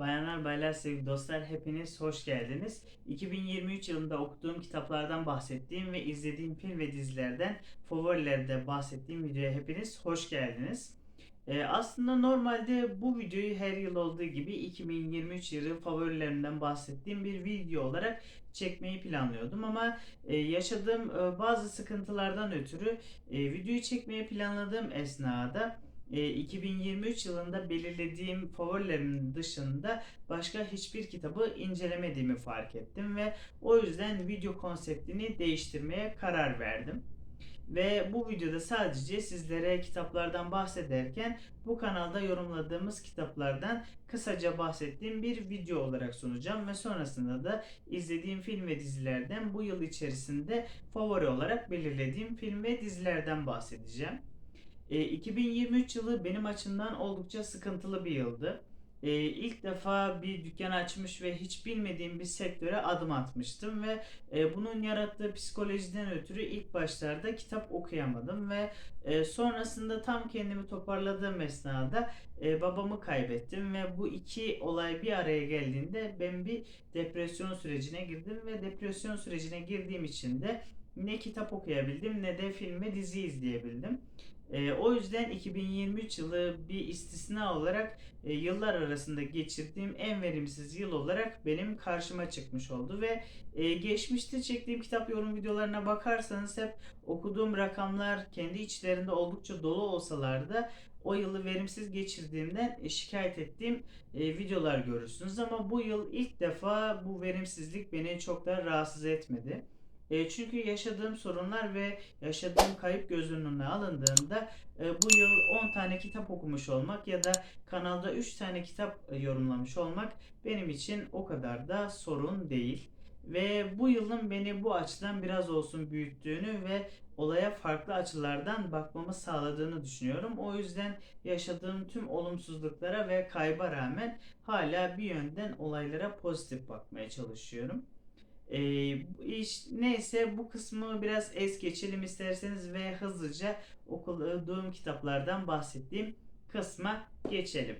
Bayanlar, baylar, sevgili dostlar hepiniz hoş geldiniz. 2023 yılında okuduğum kitaplardan bahsettiğim ve izlediğim film ve dizilerden favorilerde bahsettiğim videoya hepiniz hoş geldiniz. Ee, aslında normalde bu videoyu her yıl olduğu gibi 2023 yılı favorilerimden bahsettiğim bir video olarak çekmeyi planlıyordum ama e, yaşadığım e, bazı sıkıntılardan ötürü e, videoyu çekmeyi planladığım esnada 2023 yılında belirlediğim favorilerimin dışında başka hiçbir kitabı incelemediğimi fark ettim ve o yüzden video konseptini değiştirmeye karar verdim. Ve bu videoda sadece sizlere kitaplardan bahsederken bu kanalda yorumladığımız kitaplardan kısaca bahsettiğim bir video olarak sunacağım ve sonrasında da izlediğim film ve dizilerden bu yıl içerisinde favori olarak belirlediğim film ve dizilerden bahsedeceğim. E, 2023 yılı benim açımdan oldukça sıkıntılı bir yıldı. E, ilk defa bir dükkan açmış ve hiç bilmediğim bir sektöre adım atmıştım ve e, bunun yarattığı psikolojiden ötürü ilk başlarda kitap okuyamadım ve e, sonrasında tam kendimi toparladığım esnada e, babamı kaybettim ve bu iki olay bir araya geldiğinde ben bir depresyon sürecine girdim ve depresyon sürecine girdiğim için de ne kitap okuyabildim ne de film ve dizi izleyebildim. E, o yüzden 2023 yılı bir istisna olarak e, yıllar arasında geçirdiğim en verimsiz yıl olarak benim karşıma çıkmış oldu ve e, geçmişte çektiğim kitap yorum videolarına bakarsanız hep okuduğum rakamlar kendi içlerinde oldukça dolu olsalar da o yılı verimsiz geçirdiğimden e, şikayet ettiğim e, videolar görürsünüz ama bu yıl ilk defa bu verimsizlik beni çok da rahatsız etmedi. E, çünkü yaşadığım sorunlar ve yaşadığım kayıp göz önüne alındığında e, bu yıl 10 tane kitap okumuş olmak ya da kanalda 3 tane kitap e, yorumlamış olmak benim için o kadar da sorun değil. Ve bu yılın beni bu açıdan biraz olsun büyüttüğünü ve olaya farklı açılardan bakmamı sağladığını düşünüyorum. O yüzden yaşadığım tüm olumsuzluklara ve kayba rağmen hala bir yönden olaylara pozitif bakmaya çalışıyorum. Ee, iş, neyse bu kısmı biraz es geçelim isterseniz ve hızlıca okuduğum kitaplardan bahsettiğim kısma geçelim.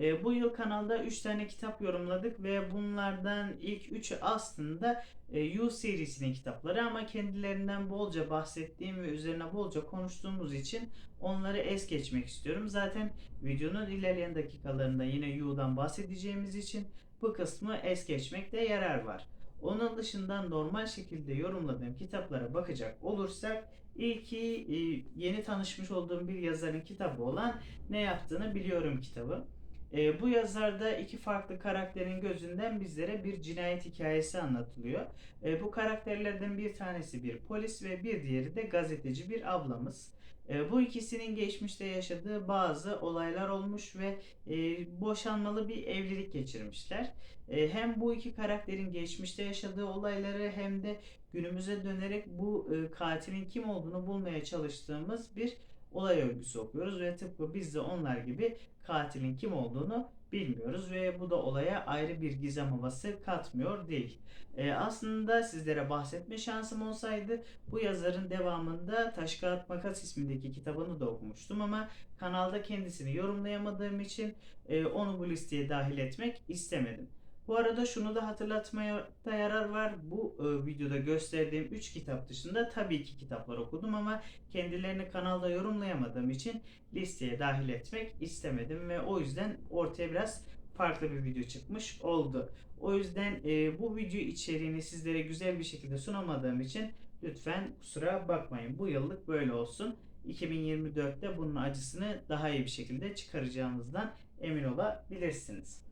Ee, bu yıl kanalda 3 tane kitap yorumladık ve bunlardan ilk 3'ü aslında e, You serisinin kitapları ama kendilerinden bolca bahsettiğim ve üzerine bolca konuştuğumuz için onları es geçmek istiyorum. Zaten videonun ilerleyen dakikalarında yine You'dan bahsedeceğimiz için bu kısmı es geçmekte yarar var. Onun dışında normal şekilde yorumladığım kitaplara bakacak olursak ilki e, yeni tanışmış olduğum bir yazarın kitabı olan Ne Yaptığını Biliyorum kitabı. E, bu yazarda iki farklı karakterin gözünden bizlere bir cinayet hikayesi anlatılıyor. E, bu karakterlerden bir tanesi bir polis ve bir diğeri de gazeteci bir ablamız. E, bu ikisinin geçmişte yaşadığı bazı olaylar olmuş ve e, boşanmalı bir evlilik geçirmişler. E, hem bu iki karakterin geçmişte yaşadığı olayları hem de günümüze dönerek bu e, katilin kim olduğunu bulmaya çalıştığımız bir olay örgüsü okuyoruz ve tıpkı biz de onlar gibi katilin kim olduğunu bilmiyoruz ve bu da olaya ayrı bir gizem havası katmıyor değil. Ee, aslında sizlere bahsetme şansım olsaydı bu yazarın devamında Taş Kağıt Makas ismindeki kitabını da okumuştum ama kanalda kendisini yorumlayamadığım için e, onu bu listeye dahil etmek istemedim. Bu arada şunu da hatırlatmaya da yarar var. Bu e, videoda gösterdiğim 3 kitap dışında tabii ki kitaplar okudum ama kendilerini kanalda yorumlayamadığım için listeye dahil etmek istemedim ve o yüzden ortaya biraz farklı bir video çıkmış oldu. O yüzden e, bu video içeriğini sizlere güzel bir şekilde sunamadığım için lütfen kusura bakmayın. Bu yıllık böyle olsun. 2024'te bunun acısını daha iyi bir şekilde çıkaracağımızdan emin olabilirsiniz.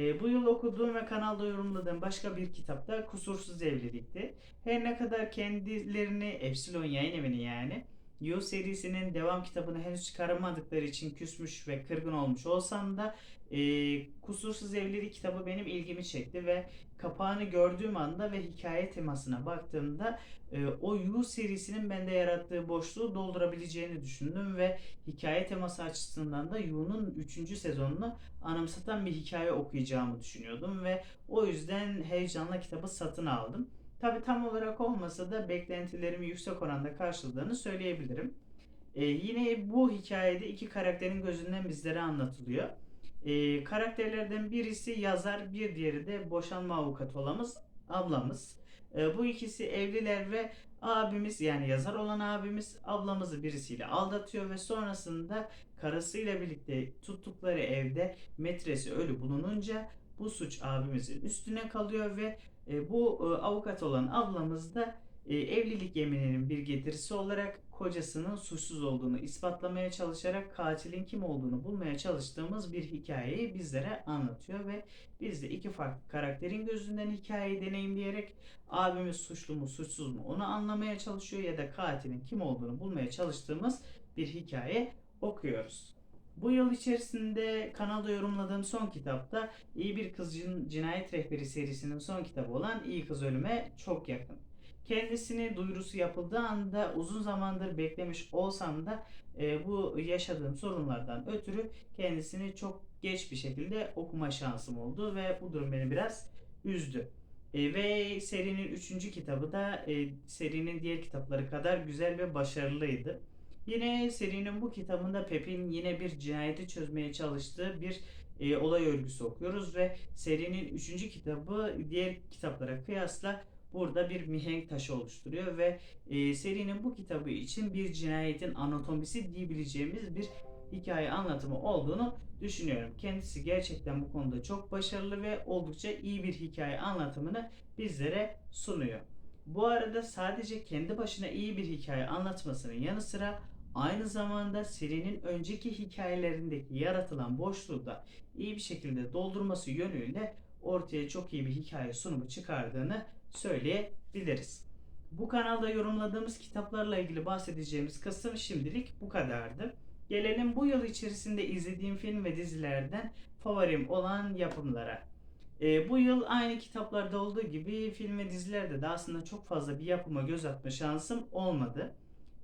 E, bu yıl okuduğum ve kanalda yorumladığım başka bir kitap da Kusursuz Evlilik'ti. Her ne kadar kendilerini Epsilon yayın evini yani You serisinin devam kitabını henüz çıkaramadıkları için küsmüş ve kırgın olmuş olsam da e, Kusursuz Evlilik kitabı benim ilgimi çekti ve kapağını gördüğüm anda ve hikaye temasına baktığımda e, o You serisinin bende yarattığı boşluğu doldurabileceğini düşündüm ve hikaye teması açısından da You'nun 3. sezonunu anımsatan bir hikaye okuyacağımı düşünüyordum ve o yüzden heyecanla kitabı satın aldım. Tabi tam olarak olmasa da beklentilerimi yüksek oranda karşıladığını söyleyebilirim. Ee, yine bu hikayede iki karakterin gözünden bizlere anlatılıyor. E, karakterlerden birisi yazar, bir diğeri de boşanma avukatı olamız ablamız. E, bu ikisi evliler ve abimiz yani yazar olan abimiz ablamızı birisiyle aldatıyor ve sonrasında karısıyla birlikte tuttukları evde metresi ölü bulununca bu suç abimizin üstüne kalıyor ve e, bu e, avukat olan ablamız da e, evlilik yemininin bir getirisi olarak kocasının suçsuz olduğunu ispatlamaya çalışarak katilin kim olduğunu bulmaya çalıştığımız bir hikayeyi bizlere anlatıyor ve biz de iki farklı karakterin gözünden hikayeyi deneyimleyerek abimiz suçlu mu suçsuz mu onu anlamaya çalışıyor ya da katilin kim olduğunu bulmaya çalıştığımız bir hikaye okuyoruz. Bu yıl içerisinde kanalda yorumladığım son kitapta İyi Bir Kızcın Cinayet Rehberi serisinin son kitabı olan İyi Kız Ölüm'e çok yakın. Kendisini duyurusu yapıldığı anda uzun zamandır beklemiş olsam da e, bu yaşadığım sorunlardan ötürü kendisini çok geç bir şekilde okuma şansım oldu ve bu durum beni biraz üzdü. E, ve serinin üçüncü kitabı da e, serinin diğer kitapları kadar güzel ve başarılıydı. Yine serinin bu kitabında Pep'in yine bir cinayeti çözmeye çalıştığı bir e, olay örgüsü okuyoruz ve serinin üçüncü kitabı diğer kitaplara kıyasla burada bir mihenk taşı oluşturuyor ve e, serinin bu kitabı için bir cinayetin anatomisi diyebileceğimiz bir hikaye anlatımı olduğunu düşünüyorum. Kendisi gerçekten bu konuda çok başarılı ve oldukça iyi bir hikaye anlatımını bizlere sunuyor. Bu arada sadece kendi başına iyi bir hikaye anlatmasının yanı sıra aynı zamanda serinin önceki hikayelerindeki yaratılan boşluğu da iyi bir şekilde doldurması yönüyle ortaya çok iyi bir hikaye sunumu çıkardığını söyleyebiliriz. Bu kanalda yorumladığımız kitaplarla ilgili bahsedeceğimiz kısım şimdilik bu kadardı. Gelelim bu yıl içerisinde izlediğim film ve dizilerden favorim olan yapımlara. Ee, bu yıl aynı kitaplarda olduğu gibi film ve dizilerde de aslında çok fazla bir yapıma göz atma şansım olmadı.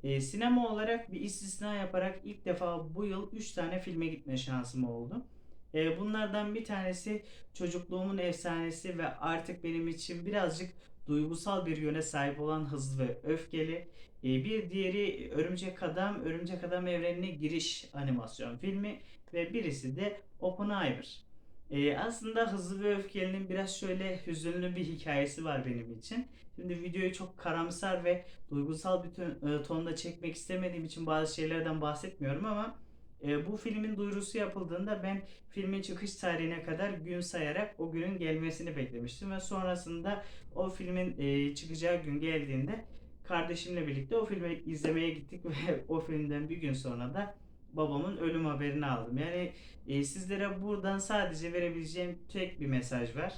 Ee, sinema olarak bir istisna yaparak ilk defa bu yıl 3 tane filme gitme şansım oldu. Ee, bunlardan bir tanesi çocukluğumun efsanesi ve artık benim için birazcık duygusal bir yöne sahip olan Hızlı ve Öfkeli. Ee, bir diğeri Örümcek Adam, Örümcek Adam evrenine giriş animasyon filmi ve birisi de Oppenheimer. Ee, aslında Hızlı ve Öfkeli'nin biraz şöyle hüzünlü bir hikayesi var benim için. Şimdi videoyu çok karamsar ve duygusal bir tön- e, tonda çekmek istemediğim için bazı şeylerden bahsetmiyorum ama e, bu filmin duyurusu yapıldığında ben filmin çıkış tarihine kadar gün sayarak o günün gelmesini beklemiştim ve sonrasında o filmin e, çıkacağı gün geldiğinde kardeşimle birlikte o filmi izlemeye gittik ve o filmden bir gün sonra da babamın ölüm haberini aldım. Yani e, sizlere buradan sadece verebileceğim tek bir mesaj var.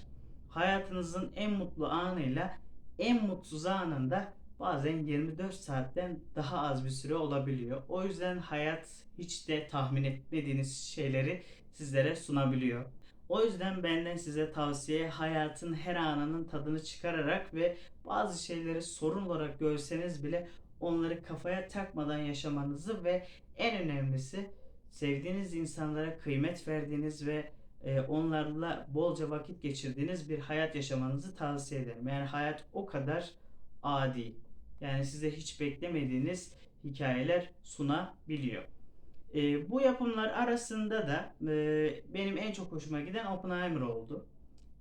Hayatınızın en mutlu anıyla en mutsuz anında bazen 24 saatten daha az bir süre olabiliyor. O yüzden hayat hiç de tahmin etmediğiniz şeyleri sizlere sunabiliyor. O yüzden benden size tavsiye hayatın her anının tadını çıkararak ve bazı şeyleri sorun olarak görseniz bile onları kafaya takmadan yaşamanızı ve en önemlisi sevdiğiniz insanlara kıymet verdiğiniz ve e, onlarla bolca vakit geçirdiğiniz bir hayat yaşamanızı tavsiye ederim. Yani hayat o kadar adi. Yani size hiç beklemediğiniz hikayeler sunabiliyor. E, bu yapımlar arasında da e, benim en çok hoşuma giden Oppenheimer oldu.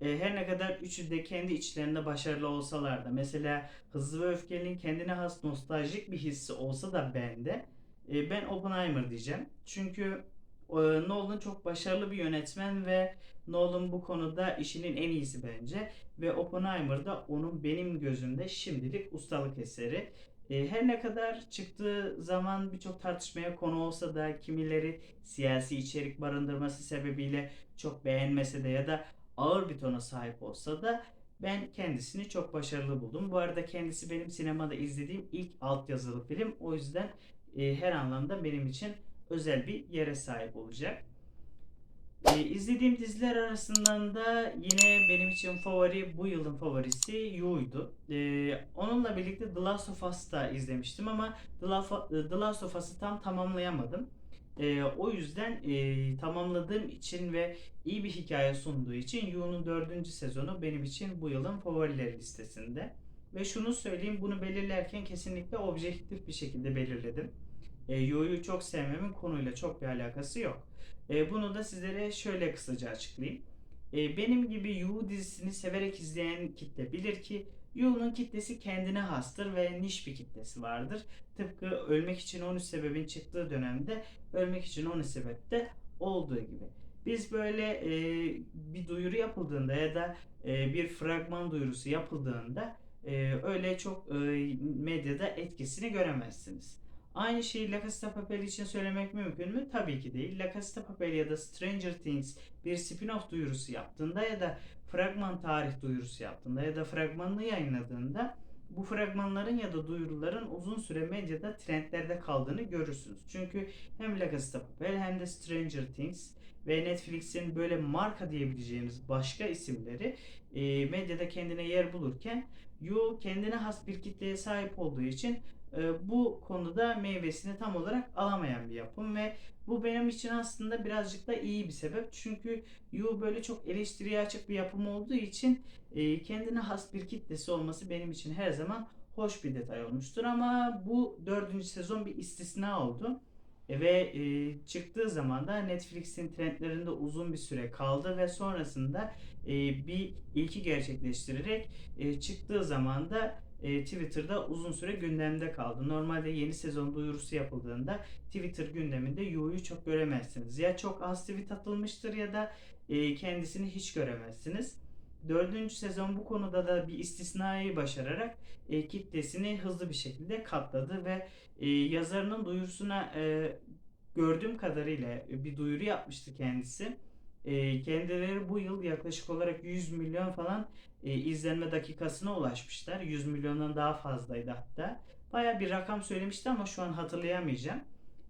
E, her ne kadar üçü de kendi içlerinde başarılı olsalar da mesela Hızlı ve Öfkeli'nin kendine has nostaljik bir hissi olsa da bende e, ben Oppenheimer diyeceğim. Çünkü e, Nolan çok başarılı bir yönetmen ve Nolan bu konuda işinin en iyisi bence ve Oppenheimer da onun benim gözümde şimdilik ustalık eseri. E, her ne kadar çıktığı zaman birçok tartışmaya konu olsa da kimileri siyasi içerik barındırması sebebiyle çok beğenmese de ya da ağır bir tona sahip olsa da ben kendisini çok başarılı buldum. Bu arada kendisi benim sinemada izlediğim ilk altyazılı film. O yüzden e, her anlamda benim için özel bir yere sahip olacak. E, izlediğim diziler arasından da yine benim için favori bu yılın favorisi Yu'ydu. E, onunla birlikte The Last of Us'ı da izlemiştim ama The Last, The Last of Us'ı tam tamamlayamadım. E, o yüzden e, tamamladığım için ve iyi bir hikaye sunduğu için Yu'nun dördüncü sezonu benim için bu yılın favorileri listesinde. Ve şunu söyleyeyim bunu belirlerken kesinlikle objektif bir şekilde belirledim. E, Yu'yu çok sevmemin konuyla çok bir alakası yok. E, bunu da sizlere şöyle kısaca açıklayayım. E, benim gibi You dizisini severek izleyen kitle bilir ki Yu'nun kitlesi kendine hastır ve niş bir kitlesi vardır. Tıpkı Ölmek için 13 sebebin çıktığı dönemde Ölmek için 13 sebepte olduğu gibi. Biz böyle e, bir duyuru yapıldığında ya da e, bir fragman duyurusu yapıldığında e, öyle çok e, medyada etkisini göremezsiniz. Aynı şeyi La Casa Papel için söylemek mümkün mü? Tabii ki değil. La Casa Papel ya da Stranger Things bir spin-off duyurusu yaptığında ya da fragman tarih duyurusu yaptığında ya da fragmanını yayınladığında bu fragmanların ya da duyuruların uzun süre medyada trendlerde kaldığını görürsünüz. Çünkü hem La Casa Papel hem de Stranger Things ve Netflix'in böyle marka diyebileceğimiz başka isimleri e, medyada kendine yer bulurken You kendine has bir kitleye sahip olduğu için e, bu konuda meyvesini tam olarak alamayan bir yapım ve bu benim için aslında birazcık da iyi bir sebep. Çünkü You böyle çok eleştiriye açık bir yapım olduğu için e, kendine has bir kitlesi olması benim için her zaman hoş bir detay olmuştur. Ama bu dördüncü sezon bir istisna oldu. E, ve e, çıktığı zaman da Netflix'in trendlerinde uzun bir süre kaldı ve sonrasında e, bir ilki gerçekleştirerek e, çıktığı zaman da e, Twitter'da uzun süre gündemde kaldı. Normalde yeni sezon duyurusu yapıldığında Twitter gündeminde Yu'yu çok göremezsiniz. Ya çok az tweet atılmıştır ya da e, kendisini hiç göremezsiniz. Dördüncü sezon bu konuda da bir istisnayı başararak e, kitlesini hızlı bir şekilde katladı ve e, yazarının duyurusuna e, gördüğüm kadarıyla bir duyuru yapmıştı kendisi. E, kendileri bu yıl yaklaşık olarak 100 milyon falan e, izlenme dakikasına ulaşmışlar. 100 milyondan daha fazlaydı hatta. Baya bir rakam söylemişti ama şu an hatırlayamayacağım.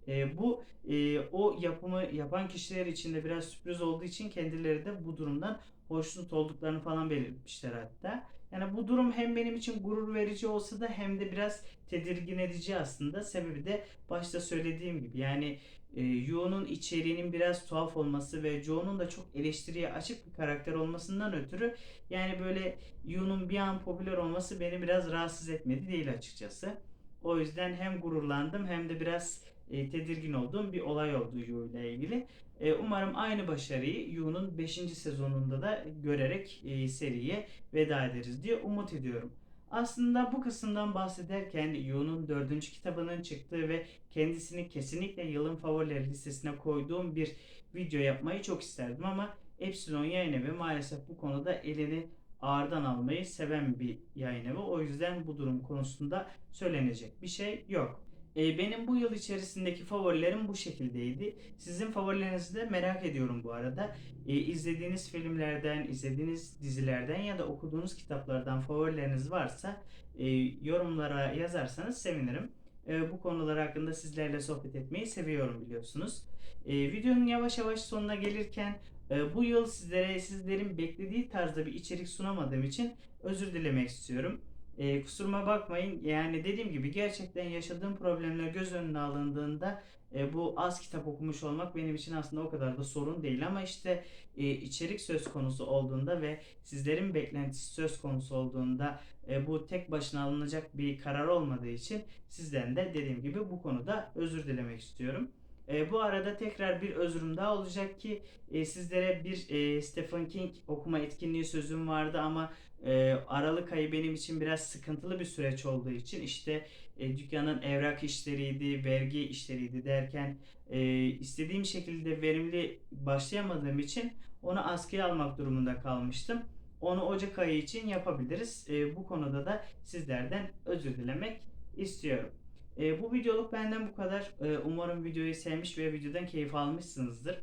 E, bu e, o yapımı yapan kişiler için de biraz sürpriz olduğu için kendileri de bu durumdan hoşnut olduklarını falan belirtmişler hatta. Yani bu durum hem benim için gurur verici olsa da hem de biraz tedirgin edici aslında. Sebebi de başta söylediğim gibi yani e, Yu'nun içeriğinin biraz tuhaf olması ve Joe'nun da çok eleştiriye açık bir karakter olmasından ötürü yani böyle Yu'nun bir an popüler olması beni biraz rahatsız etmedi değil açıkçası. O yüzden hem gururlandım hem de biraz e, tedirgin olduğum bir olay oldu Yu ile ilgili. E, umarım aynı başarıyı Yu'nun 5. sezonunda da görerek e, seriye veda ederiz diye umut ediyorum. Aslında bu kısımdan bahsederken Yu'nun 4. kitabının çıktığı ve kendisini kesinlikle yılın favorileri listesine koyduğum bir video yapmayı çok isterdim ama Epsilon yayın evi maalesef bu konuda elini ağırdan almayı seven bir yayın evi. O yüzden bu durum konusunda söylenecek bir şey yok. E, benim bu yıl içerisindeki favorilerim bu şekildeydi. Sizin favorilerinizi de merak ediyorum bu arada. E, izlediğiniz filmlerden, izlediğiniz dizilerden ya da okuduğunuz kitaplardan favorileriniz varsa e, yorumlara yazarsanız sevinirim. E, bu konular hakkında sizlerle sohbet etmeyi seviyorum biliyorsunuz. E, videonun yavaş yavaş sonuna gelirken e, bu yıl sizlere sizlerin beklediği tarzda bir içerik sunamadığım için özür dilemek istiyorum. E, kusuruma bakmayın. Yani dediğim gibi gerçekten yaşadığım problemler göz önüne alındığında e, bu az kitap okumuş olmak benim için aslında o kadar da sorun değil ama işte e, içerik söz konusu olduğunda ve sizlerin beklentisi söz konusu olduğunda e, bu tek başına alınacak bir karar olmadığı için sizden de dediğim gibi bu konuda özür dilemek istiyorum. E, bu arada tekrar bir özürüm daha olacak ki e, sizlere bir e, Stephen King okuma etkinliği sözüm vardı ama e, Aralık ayı benim için biraz sıkıntılı bir süreç olduğu için işte e, dükkanın evrak işleriydi, vergi işleriydi derken e, istediğim şekilde verimli başlayamadığım için onu askıya almak durumunda kalmıştım. Onu Ocak ayı için yapabiliriz. E, bu konuda da sizlerden özür dilemek istiyorum. E, bu videoluk benden bu kadar. Umarım videoyu sevmiş ve videodan keyif almışsınızdır.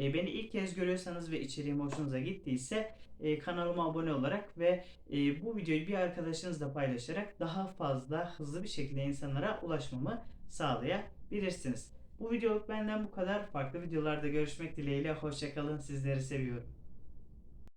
E, beni ilk kez görüyorsanız ve içeriğim hoşunuza gittiyse e, kanalıma abone olarak ve e, bu videoyu bir arkadaşınızla paylaşarak daha fazla hızlı bir şekilde insanlara ulaşmamı sağlayabilirsiniz. Bu videoluk benden bu kadar. Farklı videolarda görüşmek dileğiyle. Hoşçakalın. Sizleri seviyorum.